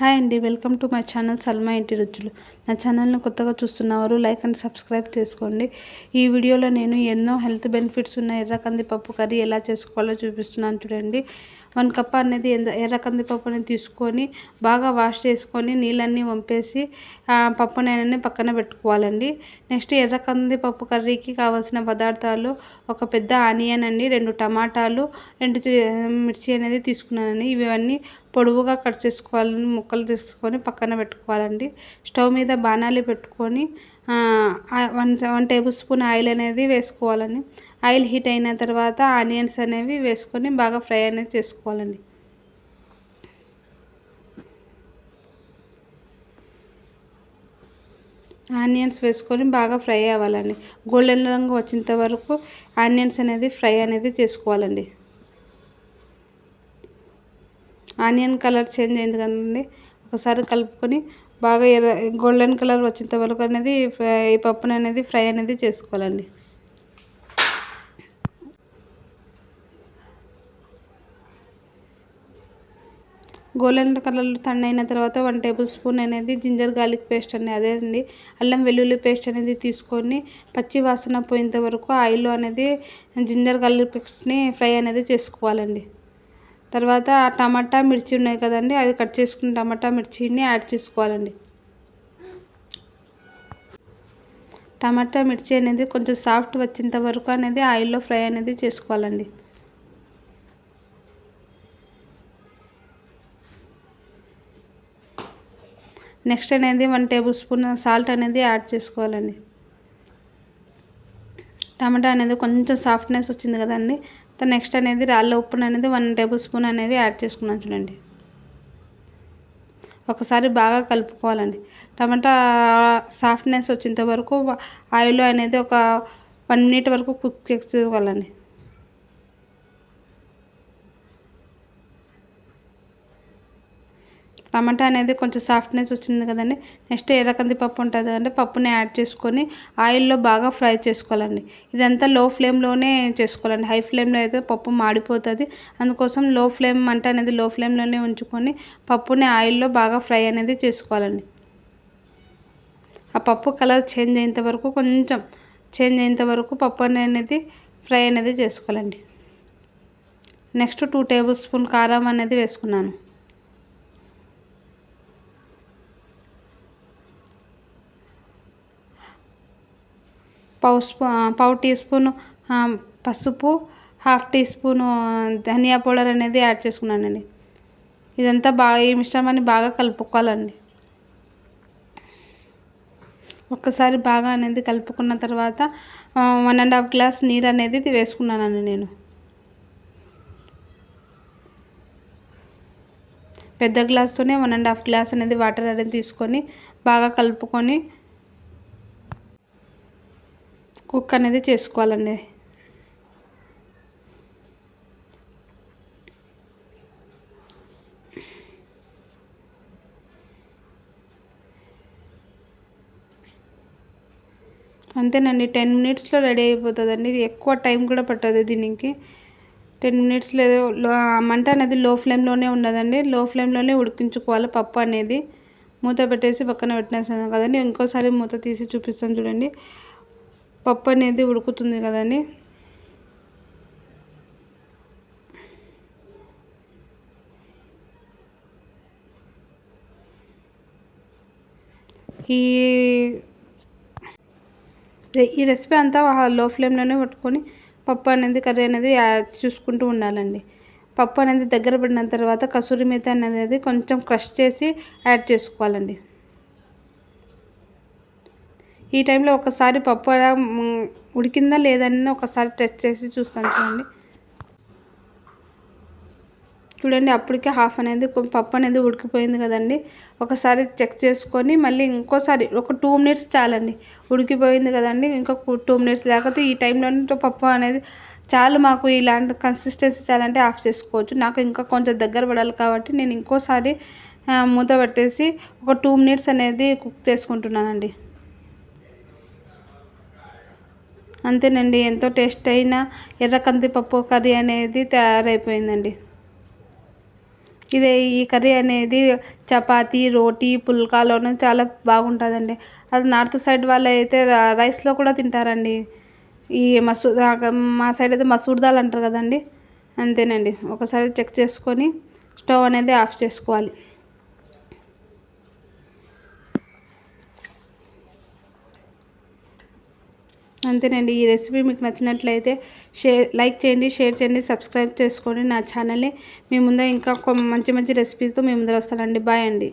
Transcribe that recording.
Hi అండి welcome to my channel Salma ఇంటి రుచులు. నా ఛానల్ని కొత్తగా చూస్తున్నవారు లైక్ అండ్ సబ్స్క్రైబ్ చేసుకోండి. ఈ వీడియోలో నేను ఎన్నో హెల్త్ బెనిఫిట్స్ ఉన్న ఎర్ర కందిపప్పు కర్రీ ఎలా చేసుకోవాలో చూపిస్తున్నాను చూడండి. వన్ కప్ అనేది ఎర్ర పప్పుని అనేది తీసుకొని బాగా వాష్ చేసుకొని నీళ్ళన్నీ వంపేసి పప్పు పక్కన పెట్టుకోవాలండి. నెక్స్ట్ ఎర్ర కందిపప్పు కర్రీకి కావాల్సిన పదార్థాలు ఒక పెద్ద ఆనియన్ అండి రెండు టమాటాలు రెండు మిర్చి అనేది తీసుకున్నానండి. ఇవన్నీ పొడవుగా కట్ చేసుకోవాలని ముక్కలు తీసుకొని పక్కన పెట్టుకోవాలండి. స్టవ్ మీద బాణాలి పెట్టుకొని one one tablespoon oil అనేది వేసుకోవాలండి. ఆయిల్ హీట్ అయిన తర్వాత ఆనియన్స్ అనేవి వేసుకొని బాగా ఫ్రై అనేది చేసుకోవాలండి. ఆనియన్స్ వేసుకొని బాగా ఫ్రై అవ్వాలండి. గోల్డెన్ రంగు వచ్చేంత వరకు ఆనియన్స్ అనేది ఫ్రై అనేది చేసుకోవాలండి. ఆనియన్ కలర్ చేంజ్ అయింది కదండి. ఒకసారి కలుపుకొని బాగా ఎర్ర గోల్డెన్ కలర్ వచ్చేంత వరకు అనేది ఈ పప్పుని అనేది ఫ్రై అనేది చేసుకోవాలండి. గోల్డెన్ కలర్ తండ్ అయిన తర్వాత వన్ టేబుల్ స్పూన్ అనేది జింజర్ గార్లిక్ పేస్ట్ అనేది అదే అండి. అల్లం వెల్లుల్లి పేస్ట్ అనేది తీసుకొని పచ్చి వాసన పోయేంత వరకు ఆయిల్ అనేది జింజర్ గార్లిక్ పేస్ట్ని ఫ్రై అనేది చేసుకోవాలండి. తర్వాత టమాటా మిర్చి ఉన్నాయి కదండి అవి కట్ చేసుకున్న టమాటా మిర్చిని యాడ్ చేసుకోవాలండి. టమాటా మిర్చి అనేది కొంచెం సాఫ్ట్ వచ్చేంత వరకు అనేది ఆయిల్లో ఫ్రై అనేది చేసుకోవాలండి. నెక్స్ట్ అనేది వన్ టేబుల్ స్పూన్ సాల్ట్ అనేది యాడ్ చేసుకోవాలండి. టమాటా అనేది కొంచెం సాఫ్ట్నెస్ వచ్చింది కదండి. నెక్స్ట్ అనేది రాళ్ళ ఉప్పు అనేది వన్ టేబుల్ స్పూన్ అనేవి యాడ్ చేసుకున్నాను చూడండి. ఒకసారి బాగా కలుపుకోవాలండి. టమాటా సాఫ్ట్నెస్ వచ్చేంత వరకు ఆయిల్ అనేది ఒక వన్ మినిట్ వరకు కుక్ చేసుకోవాలండి. టమాటా అనేది కొంచెం సాఫ్ట్నెస్ వచ్చింది కదండి. నెక్స్ట్ ఎర్రకంది పప్పు ఉంటుంది కదండి. పప్పుని యాడ్ చేసుకొని ఆయిల్లో బాగా ఫ్రై చేసుకోవాలండి. ఇదంతా లో ఫ్లేమ్లోనే చేసుకోవాలండి. హై ఫ్లేమ్లో అయితే పప్పు మాడిపోతుంది. అందుకోసం లో ఫ్లేమ్ మంట అనేది లో ఫ్లేమ్లోనే ఉంచుకొని పప్పుని ఆయిల్లో బాగా ఫ్రై అనేది చేసుకోవాలండి. ఆ పప్పు కలర్ చేంజ్ అయ్యేంత వరకు కొంచెం చేంజ్ అయ్యేంత వరకు పప్పు అనేది ఫ్రై అనేది చేసుకోవాలండి. నెక్స్ట్ టూ టేబుల్ స్పూన్ కారం అనేది వేసుకున్నాను. పావు స్పూ పావు టీ స్పూన్ పసుపు హాఫ్ టీ స్పూను ధనియా పౌడర్ అనేది యాడ్ చేసుకున్నానండి. ఇదంతా బాగా ఈ మిశ్రమాన్ని బాగా కలుపుకోవాలండి. ఒక్కసారి బాగా అనేది కలుపుకున్న తర్వాత వన్ అండ్ హాఫ్ గ్లాస్ నీరు అనేది వేసుకున్నానండి నేను. పెద్ద గ్లాస్తోనే వన్ అండ్ హాఫ్ గ్లాస్ అనేది వాటర్ అనేది తీసుకొని బాగా కలుపుకొని కుక్ అనేది చేసుకోవాలండి. అంతేనండి టెన్ మినిట్స్లో రెడీ అయిపోతుందండి. ఎక్కువ టైం కూడా పట్టదు దీనికి. టెన్ మినిట్స్ లేదు మంట అనేది లో ఫ్లేమ్లోనే ఉన్నదండి. లో ఫ్లేమ్లోనే ఉడికించుకోవాలి పప్పు అనేది. మూత పెట్టేసి పక్కన పెట్టేసాను కదండి. ఇంకోసారి మూత తీసి చూపిస్తాను చూడండి. పప్పు అనేది ఉడుకుతుంది కదండి. ఈ ఈ రెసిపీ అంతా లో ఫ్లేమ్లోనే పట్టుకొని పప్పు అనేది కర్రీ అనేది చూసుకుంటూ ఉండాలండి. పప్పు అనేది దగ్గర పడిన తర్వాత కసూరి మేత అనేది కొంచెం క్రష్ చేసి యాడ్ చేసుకోవాలండి. ఈ టైంలో ఒకసారి పప్పు ఉడికిందా లేదని ఒకసారి టెస్ట్ చేసి చూస్తాను చూడండి. చూడండి అప్పటికే హాఫ్ అనేది పప్పు అనేది ఉడికిపోయింది కదండి. ఒకసారి చెక్ చేసుకొని మళ్ళీ ఇంకోసారి ఒక టూ మినిట్స్ చాలండి. ఉడికిపోయింది కదండి ఇంకొక టూ మినిట్స్ లేకపోతే ఈ టైంలో పప్పు అనేది చాలు మాకు ఇలాంటి కన్సిస్టెన్సీ చాలంటే ఆఫ్ చేసుకోవచ్చు. నాకు ఇంకా కొంచెం దగ్గర పడాలి కాబట్టి నేను ఇంకోసారి మూత పెట్టేసి ఒక టూ మినిట్స్ అనేది కుక్ చేసుకుంటున్నానండి. అంతేనండి ఎంతో టేస్ట్ అయిన ఎర్ర కందిపప్పు కర్రీ అనేది తయారైపోయిందండి. ఇదే ఈ కర్రీ అనేది చపాతీ రోటీ పుల్కాలోనూ చాలా బాగుంటుందండి. అది నార్త్ సైడ్ వాళ్ళు అయితే రైస్లో కూడా తింటారండి. ఈ మసూ మా సైడ్ అయితే మసూర్ దాల్ అంటారు కదండి. అంతేనండి ఒకసారి చెక్ చేసుకొని స్టవ్ అనేది ఆఫ్ చేసుకోవాలి. అంతేనండి. ఈ రెసిపీ మీకు నచ్చినట్లయితే షేర్ లైక్ చేయండి షేర్ చేయండి సబ్స్క్రైబ్ చేసుకోండి నా ఛానల్ని. మీ ముందే ఇంకా మంచి మంచి రెసిపీస్తో మీ ముందర వస్తానండి. బాయ్ అండి.